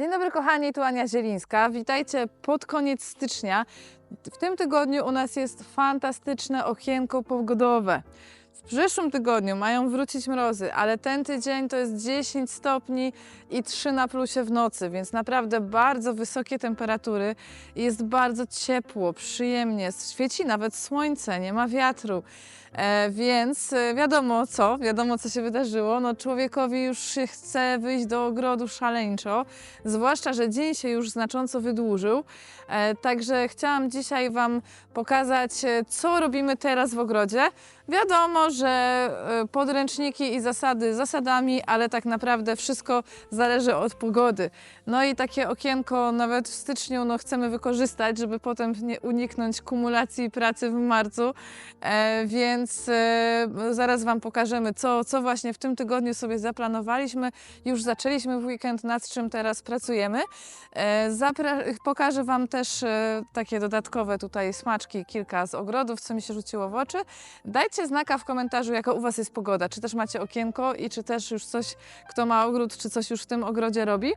Dzień dobry kochani, tu Ania Zielińska. Witajcie pod koniec stycznia. W tym tygodniu u nas jest fantastyczne okienko pogodowe. W przyszłym tygodniu mają wrócić mrozy, ale ten tydzień to jest 10 stopni i 3 na plusie w nocy, więc naprawdę bardzo wysokie temperatury. Jest bardzo ciepło, przyjemnie, świeci nawet słońce, nie ma wiatru. E, więc e, wiadomo co, wiadomo co się wydarzyło. No, człowiekowi już się chce wyjść do ogrodu szaleńczo, zwłaszcza, że dzień się już znacząco wydłużył. E, także chciałam dzisiaj Wam pokazać, co robimy teraz w ogrodzie. Wiadomo, że podręczniki i zasady zasadami, ale tak naprawdę wszystko zależy od pogody. No i takie okienko nawet w styczniu no, chcemy wykorzystać, żeby potem nie uniknąć kumulacji pracy w marcu. E, więc e, zaraz Wam pokażemy, co, co właśnie w tym tygodniu sobie zaplanowaliśmy. Już zaczęliśmy w weekend, nad czym teraz pracujemy. E, zapra- pokażę Wam też e, takie dodatkowe tutaj smaczki, kilka z ogrodów, co mi się rzuciło w oczy. Dajcie znaka w komentarzu, jaka u Was jest pogoda. Czy też macie okienko i czy też już coś, kto ma ogród, czy coś już w tym ogrodzie robi.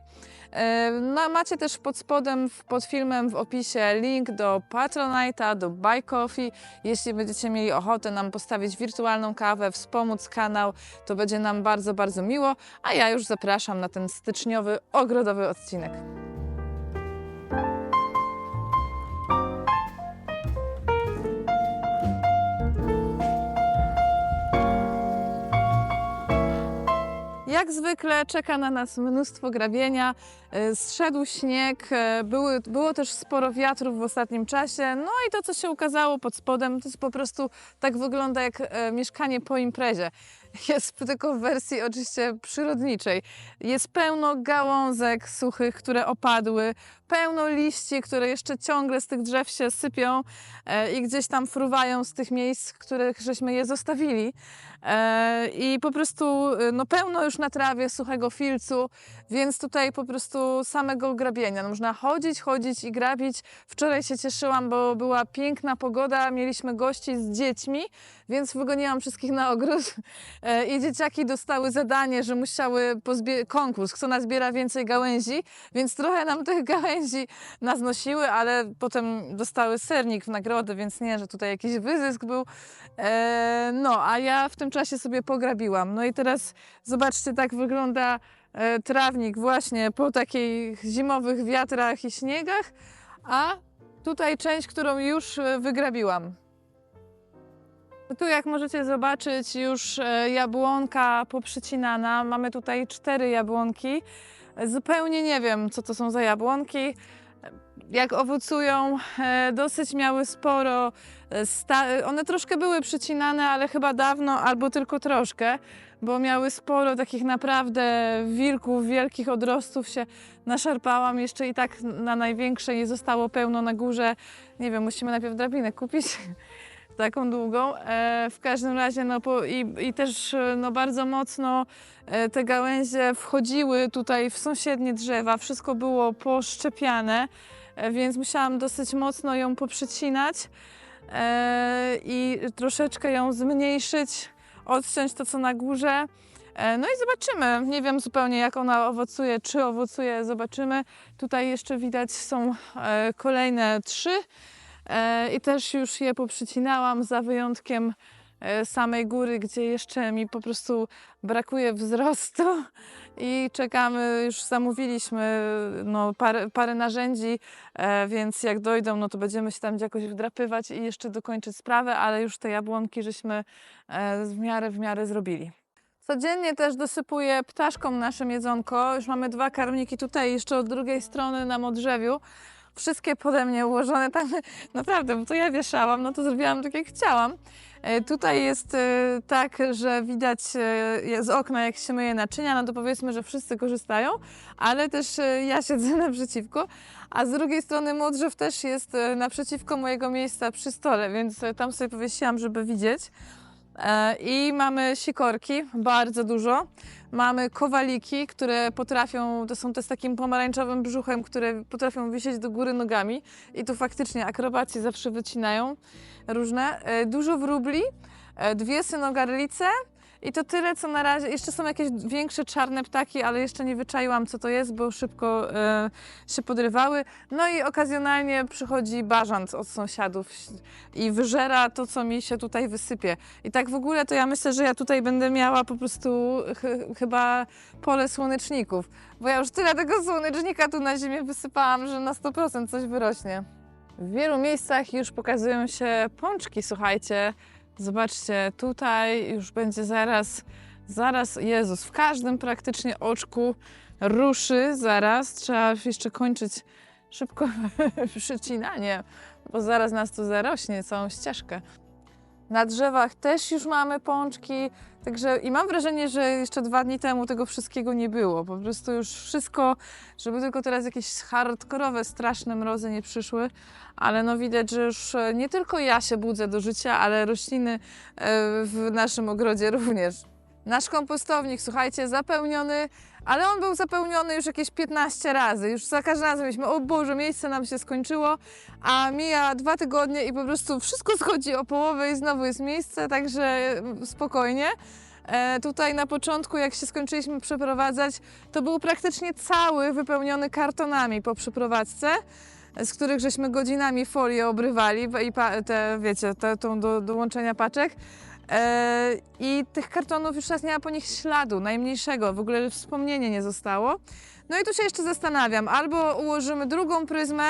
E, No, macie też pod spodem, pod filmem w opisie link do Patronite'a, do Buy Coffee. Jeśli będziecie mieli ochotę nam postawić wirtualną kawę, wspomóc kanał, to będzie nam bardzo, bardzo miło. A ja już zapraszam na ten styczniowy, ogrodowy odcinek. Jak zwykle czeka na nas mnóstwo grabienia, e, zszedł śnieg, e, były, było też sporo wiatrów w ostatnim czasie, no i to, co się ukazało pod spodem, to jest po prostu tak wygląda jak e, mieszkanie po imprezie. Jest tylko w wersji oczywiście przyrodniczej. Jest pełno gałązek suchych, które opadły, pełno liści, które jeszcze ciągle z tych drzew się sypią e, i gdzieś tam fruwają z tych miejsc, w których żeśmy je zostawili. E, I po prostu e, no, pełno już na trawie suchego filcu, więc tutaj po prostu samego grabienia. No, można chodzić, chodzić i grabić. Wczoraj się cieszyłam, bo była piękna pogoda, mieliśmy gości z dziećmi, więc wygoniłam wszystkich na ogród E, i dzieciaki dostały zadanie, że musiały pozbie- konkurs, kto nazbiera więcej gałęzi, więc trochę nam tych gałęzi naznosiły, ale potem dostały sernik w nagrodę, więc nie, że tutaj jakiś wyzysk był. E, no, a ja w tym czasie sobie pograbiłam. No i teraz zobaczcie, tak wygląda trawnik właśnie po takich zimowych wiatrach i śniegach, a tutaj część, którą już e, wygrabiłam. Tu jak możecie zobaczyć już e, jabłonka poprzycinana. Mamy tutaj cztery jabłonki. Zupełnie nie wiem co to są za jabłonki. Jak owocują, e, dosyć miały sporo. e, Sta- one troszkę były przycinane, ale chyba dawno albo tylko troszkę, bo miały sporo takich naprawdę wilków, wielkich odrostów się naszarpałam. Jeszcze i tak na największej zostało pełno na górze. Nie wiem, musimy najpierw drabinę kupić taką długą. E, w każdym razie no, i, i też e, no, bardzo mocno e, te gałęzie wchodziły tutaj w sąsiednie drzewa. Wszystko było poszczepiane, więc musiałam dosyć mocno ją poprzycinać e, i troszeczkę ją zmniejszyć, odciąć to co na górze. No i zobaczymy. Nie wiem zupełnie jak ona owocuje, czy owocuje, zobaczymy. Tutaj jeszcze widać są kolejne trzy. E, I też już je poprzycinałam za wyjątkiem e, samej góry, gdzie jeszcze mi po prostu brakuje wzrostu i czekamy, już zamówiliśmy no, parę, parę narzędzi, e, więc jak dojdą, no to będziemy się tam jakoś wdrapywać i jeszcze dokończyć sprawę, ale już te jabłonki żeśmy w miarę w miarę zrobili. Codziennie też dosypuję ptaszkom nasze jedzonko. Już mamy dwa karmniki tutaj, jeszcze od drugiej strony na modrzewiu. Wszystkie pode mnie ułożone tam, naprawdę, bo to ja wieszałam, no to zrobiłam tak jak chciałam. E, Tutaj jest e, tak, że widać e, z okna, jak się myje naczynia, no to powiedzmy, że wszyscy korzystają, ale też ja siedzę naprzeciwko, a z drugiej strony modrzew też jest naprzeciwko mojego miejsca przy stole, więc tam sobie powiesiłam, żeby widzieć. E, I mamy sikorki, bardzo dużo. Mamy kowaliki, które potrafią, to są te z takim pomarańczowym brzuchem, które potrafią wisieć do góry nogami. I tu faktycznie akrobacje zawsze wycinają różne. E, Dużo wróbli, e, dwie synogarlice I to tyle, co na razie. Jeszcze są jakieś większe czarne ptaki, ale jeszcze nie wyczaiłam, co to jest, bo szybko e, się podrywały. No i okazjonalnie przychodzi bażant od sąsiadów i wyżera to, co mi się tutaj wysypie. I tak w ogóle to ja myślę, że ja tutaj będę miała po prostu ch- chyba pole słoneczników, bo ja już tyle tego słonecznika tu na ziemię wysypałam, że na 100% coś wyrośnie. W wielu miejscach już pokazują się pączki, słuchajcie. Zobaczcie, tutaj już będzie zaraz, zaraz, Jezus, w każdym praktycznie oczku ruszy zaraz. Trzeba jeszcze kończyć szybko przycinanie, bo zaraz nas tu zarośnie całą ścieżkę. Na drzewach też już mamy pączki, także i mam wrażenie, że jeszcze dwa dni temu tego wszystkiego nie było. Po prostu już wszystko, żeby tylko teraz jakieś hardkorowe, straszne mrozy nie przyszły, ale no widać, że już e, nie tylko ja się budzę do życia, ale rośliny e, w naszym ogrodzie również. Nasz kompostownik, słuchajcie, zapełniony, ale on był zapełniony już jakieś 15 razy. Już za każdym razem mieliśmy, o Boże, miejsce nam się skończyło, a mija dwa tygodnie i po prostu wszystko schodzi o połowę i znowu jest miejsce, także spokojnie. E, tutaj na początku, jak się skończyliśmy przeprowadzać, to był praktycznie cały wypełniony kartonami po przeprowadzce, z których żeśmy godzinami folię obrywali i te, wiecie, te, tą do, do łączenia paczek. E, I tych kartonów już teraz nie ma po nich śladu, najmniejszego, w ogóle wspomnienie nie zostało. No i tu się jeszcze zastanawiam, albo ułożymy drugą pryzmę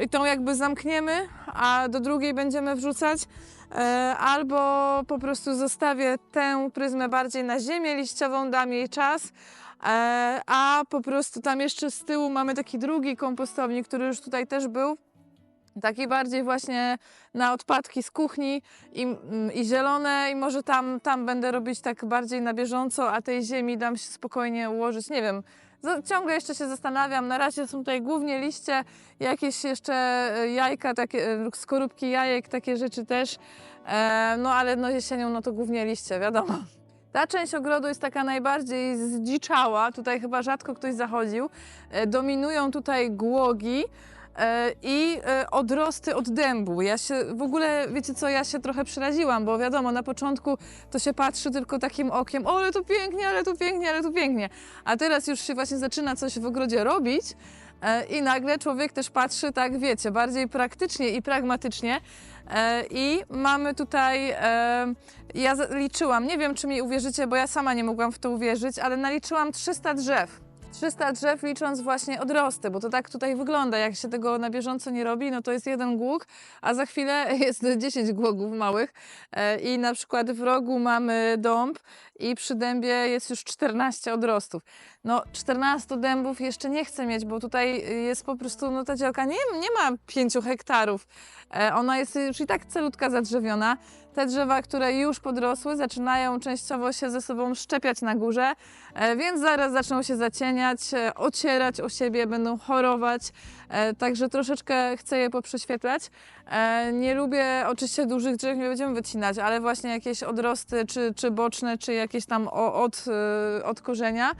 i tą jakby zamkniemy, a do drugiej będziemy wrzucać, e, albo po prostu zostawię tę pryzmę bardziej na ziemię liściową, dam jej czas, e, a po prostu tam jeszcze z tyłu mamy taki drugi kompostownik, który już tutaj też był, taki bardziej właśnie na odpadki z kuchni i, mm, i zielone i może tam, tam będę robić tak bardziej na bieżąco, a tej ziemi dam się spokojnie ułożyć, nie wiem. Ciągle jeszcze się zastanawiam, na razie są tutaj głównie liście, jakieś jeszcze e, jajka, takie, e, skorupki jajek, takie rzeczy też, e, no ale no jesienią no to głównie liście, wiadomo. Ta część ogrodu jest taka najbardziej zdziczała, tutaj chyba rzadko ktoś zachodził. E, Dominują tutaj głogi, i e, odrosty od dębu. Ja się w ogóle, wiecie co, ja się trochę przeraziłam, bo wiadomo, na początku to się patrzy tylko takim okiem, o, ale tu pięknie, ale tu pięknie, ale tu pięknie. A teraz już się właśnie zaczyna coś w ogrodzie robić e, i nagle człowiek też patrzy tak, wiecie, bardziej praktycznie i pragmatycznie. E, I mamy tutaj, e, ja liczyłam, nie wiem czy mi uwierzycie, bo ja sama nie mogłam w to uwierzyć, ale naliczyłam 300 drzew. 300 drzew licząc właśnie odrosty, bo to tak tutaj wygląda, jak się tego na bieżąco nie robi, no to jest jeden głóg, a za chwilę jest 10 głogów małych E, i na przykład w rogu mamy dąb i przy dębie jest już 14 odrostów. No 14 dębów jeszcze nie chcę mieć, bo tutaj jest po prostu, no ta działka nie, nie ma 5 hektarów, E, ona jest już i tak celutka zadrzewiona. Te drzewa, które już podrosły, zaczynają częściowo się ze sobą szczepiać na górze, e, więc zaraz zaczną się zacieniać, e, ocierać o siebie, będą chorować, e, także troszeczkę chcę je poprześwietlać. Nie lubię oczywiście dużych drzew, nie będziemy wycinać, ale właśnie jakieś odrosty, czy, czy boczne, czy jakieś tam od, od korzenia.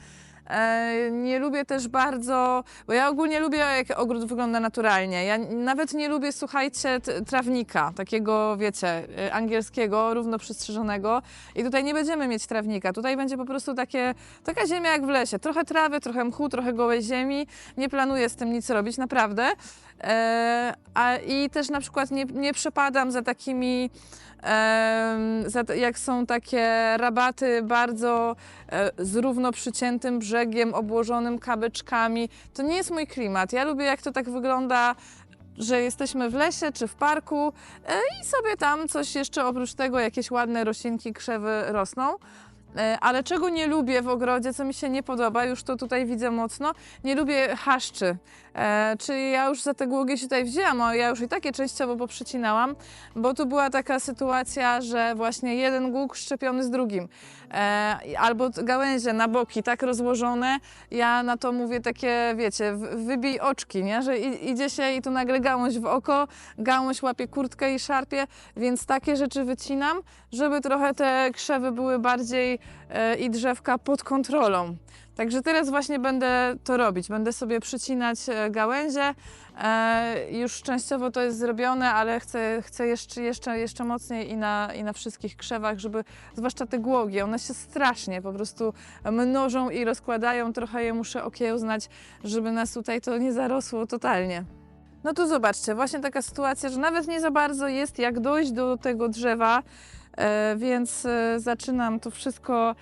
E, Nie lubię też bardzo, bo ja ogólnie lubię, jak ogród wygląda naturalnie. Ja nawet nie lubię, słuchajcie, trawnika, takiego, wiecie, e, angielskiego, równo przystrzyżonego. I tutaj nie będziemy mieć trawnika. Tutaj będzie po prostu takie, taka ziemia jak w lesie. Trochę trawy, trochę mchu, trochę gołej ziemi. Nie planuję z tym nic robić, naprawdę. E, a, I też na przykład nie, nie przepadam za takimi, za, jak są takie rabaty bardzo z równo przyciętym brzegiem, obłożonym kabyczkami. To nie jest mój klimat. Ja lubię, jak to tak wygląda, że jesteśmy w lesie czy w parku e, i sobie tam coś jeszcze oprócz tego, jakieś ładne roślinki, krzewy rosną. E, Ale czego nie lubię w ogrodzie, co mi się nie podoba, już to tutaj widzę mocno, nie lubię haszczy. E, czyli ja już za te głogi się tutaj wzięłam, a ja już i takie częściowo poprzecinałam, bo tu była taka sytuacja, że właśnie jeden głóg szczepiony z drugim. E, albo gałęzie na boki tak rozłożone, ja na to mówię takie, wiecie, wybij oczki, nie? że idzie się i tu nagle gałąź w oko, gałąź łapie kurtkę i szarpie, więc takie rzeczy wycinam, żeby trochę te krzewy były bardziej i drzewka pod kontrolą. Także teraz właśnie będę to robić. Będę sobie przycinać e, gałęzie. E, już częściowo to jest zrobione, ale chcę, chcę jeszcze, jeszcze, jeszcze mocniej i na, i na wszystkich krzewach, żeby zwłaszcza te głogi, one się strasznie po prostu mnożą i rozkładają. Trochę je muszę okiełznać, żeby nas tutaj to nie zarosło totalnie. No tu zobaczcie, właśnie taka sytuacja, że nawet nie za bardzo jest jak dojść do tego drzewa, e, więc e, zaczynam to wszystko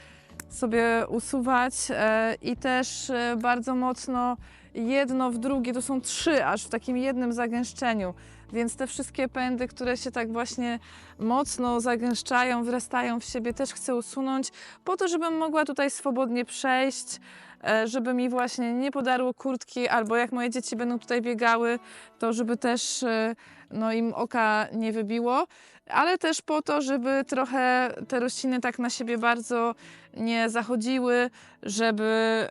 sobie usuwać e, i też e, bardzo mocno jedno w drugie, to są trzy aż w takim jednym zagęszczeniu. Więc te wszystkie pędy, które się tak właśnie mocno zagęszczają, wrastają w siebie, też chcę usunąć, po to, żebym mogła tutaj swobodnie przejść, e, żeby mi właśnie nie podarło kurtki, albo jak moje dzieci będą tutaj biegały, to żeby też e, no, im oka nie wybiło, ale też po to, żeby trochę te rośliny tak na siebie bardzo nie zachodziły, żeby,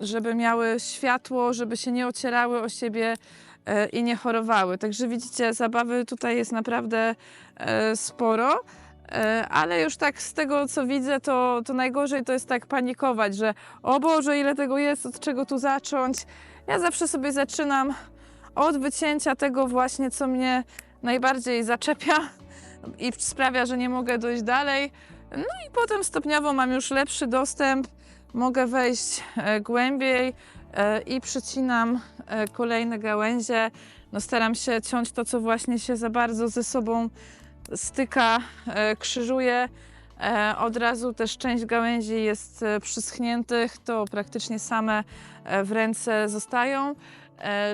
żeby miały światło, żeby się nie ocierały o siebie e, i nie chorowały. Także widzicie, zabawy tutaj jest naprawdę e, sporo. E, Ale już tak z tego, co widzę, to, to najgorzej to jest tak panikować, że o Boże, ile tego jest, od czego tu zacząć. Ja zawsze sobie zaczynam od wycięcia tego właśnie, co mnie najbardziej zaczepia i sprawia, że nie mogę dojść dalej. No i potem stopniowo mam już lepszy dostęp, mogę wejść e, głębiej e, i przycinam e, kolejne gałęzie. No staram się ciąć to, co właśnie się za bardzo ze sobą styka, krzyżuje. Od razu też część gałęzi jest przyschniętych, to praktycznie same w ręce zostają.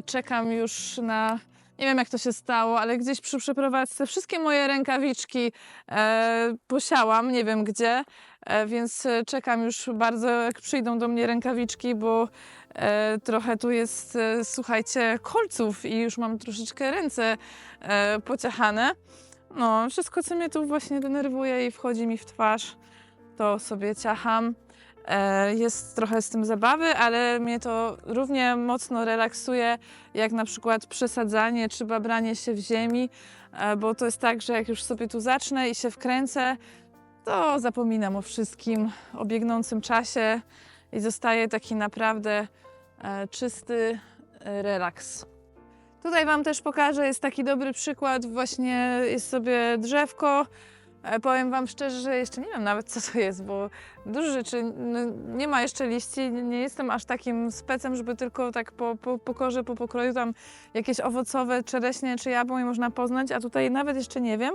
Czekam już na nie wiem jak to się stało, ale gdzieś przy przeprowadzce wszystkie moje rękawiczki e, posiałam, nie wiem gdzie, e, więc e, czekam już bardzo, jak przyjdą do mnie rękawiczki, bo e, trochę tu jest, e, słuchajcie, kolców i już mam troszeczkę ręce e. No, wszystko, co mnie tu właśnie denerwuje i wchodzi mi w twarz, to sobie ciacham. E, Jest trochę z tym zabawy, ale mnie to równie mocno relaksuje, jak na przykład przesadzanie czy babranie się w ziemi, e, bo to jest tak, że jak już sobie tu zacznę i się wkręcę, to zapominam o wszystkim, o biegnącym czasie i zostaje taki naprawdę e, czysty relaks. Tutaj Wam też pokażę, jest taki dobry przykład, właśnie jest sobie drzewko, Powiem Wam szczerze, że jeszcze nie wiem nawet co to jest, bo dużo rzeczy n- nie ma jeszcze liści. Nie jestem aż takim specem, żeby tylko tak po, po, po korze, po pokroju tam jakieś owocowe, czereśnie czy jabłonie można poznać, a tutaj nawet jeszcze nie wiem.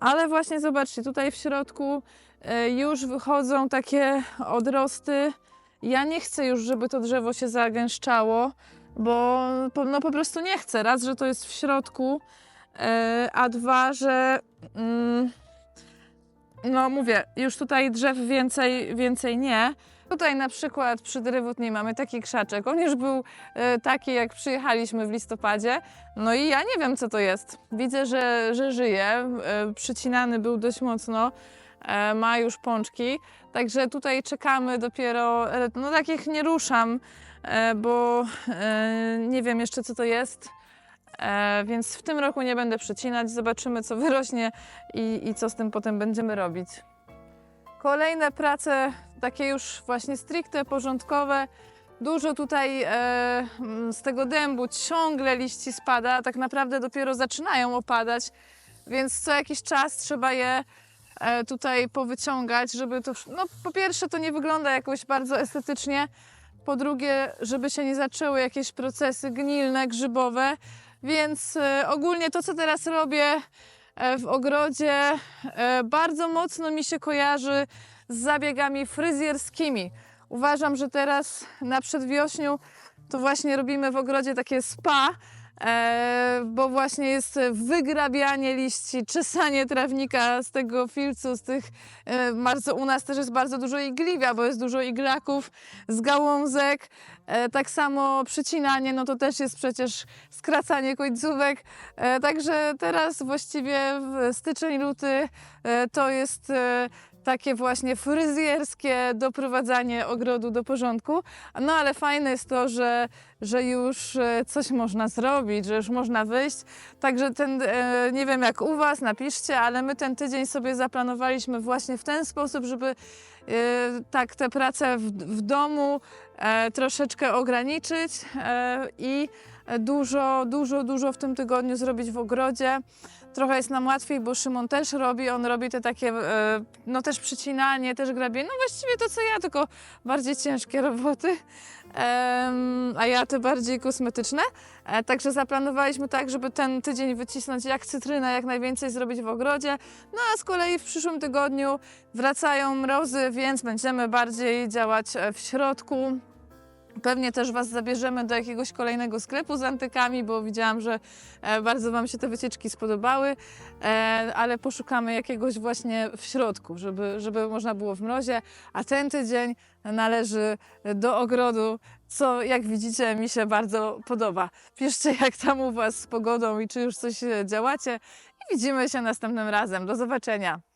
Ale właśnie zobaczcie, tutaj w środku e, już wychodzą takie odrosty. Ja nie chcę już, żeby to drzewo się zagęszczało, bo no po prostu nie chcę. Raz, że to jest w środku, e, a dwa, że... Mm, no mówię, już tutaj drzew więcej, więcej nie. Tutaj na przykład przy drewutni mamy taki krzaczek. On już był e, taki, jak przyjechaliśmy w listopadzie. No i ja nie wiem, co to jest. Widzę, że, że żyje. E, przycinany był dość mocno. E, ma już pączki. Także tutaj czekamy dopiero. E, no takich nie ruszam, e, bo e, nie wiem jeszcze, co to jest. E, więc w tym roku nie będę przycinać. Zobaczymy, co wyrośnie i, i co z tym potem będziemy robić. Kolejne prace, takie już właśnie stricte porządkowe. Dużo tutaj e, z tego dębu ciągle liści spada, tak naprawdę dopiero zaczynają opadać, więc co jakiś czas trzeba je e, tutaj powyciągać, żeby to. No, po pierwsze, to nie wygląda jakoś bardzo estetycznie. Po drugie, żeby się nie zaczęły jakieś procesy gnilne, grzybowe. Więc e, ogólnie to, co teraz robię e, w ogrodzie, e, bardzo mocno mi się kojarzy z zabiegami fryzjerskimi. Uważam, że teraz na przedwiośniu to właśnie robimy w ogrodzie takie spa, bo właśnie jest wygrabianie liści, czesanie trawnika z tego filcu, z tych, e, bardzo, u nas też jest bardzo dużo igliwia, bo jest dużo iglaków z gałązek. E, tak samo przycinanie, no to też jest przecież skracanie końcówek. E, także teraz właściwie w styczeń, luty e, to jest e, takie właśnie fryzjerskie doprowadzanie ogrodu do porządku. No ale fajne jest to, że, że już e, coś można zrobić, że już można wyjść. Także ten, e, nie wiem jak u Was, napiszcie, ale my ten tydzień sobie zaplanowaliśmy właśnie w ten sposób, żeby e, tak tę pracę w, w domu troszeczkę ograniczyć i dużo, dużo, dużo w tym tygodniu zrobić w ogrodzie. Trochę jest nam łatwiej, bo Szymon też robi, on robi te takie, e, no też przycinanie, też grabienie, no właściwie to co ja, tylko bardziej ciężkie roboty, a ja te bardziej kosmetyczne. E, Także zaplanowaliśmy tak, żeby ten tydzień wycisnąć jak cytrynę, jak najwięcej zrobić w ogrodzie. No a z kolei w przyszłym tygodniu wracają mrozy, więc będziemy bardziej działać e, w środku. Pewnie też Was zabierzemy do jakiegoś kolejnego sklepu z antykami, bo widziałam, że e, bardzo Wam się te wycieczki spodobały, e, ale poszukamy jakiegoś właśnie w środku, żeby, żeby można było w mrozie, a ten tydzień należy do ogrodu, co jak widzicie mi się bardzo podoba. Piszcie jak tam u Was z pogodą i czy już coś e, działacie i widzimy się następnym razem. Do zobaczenia.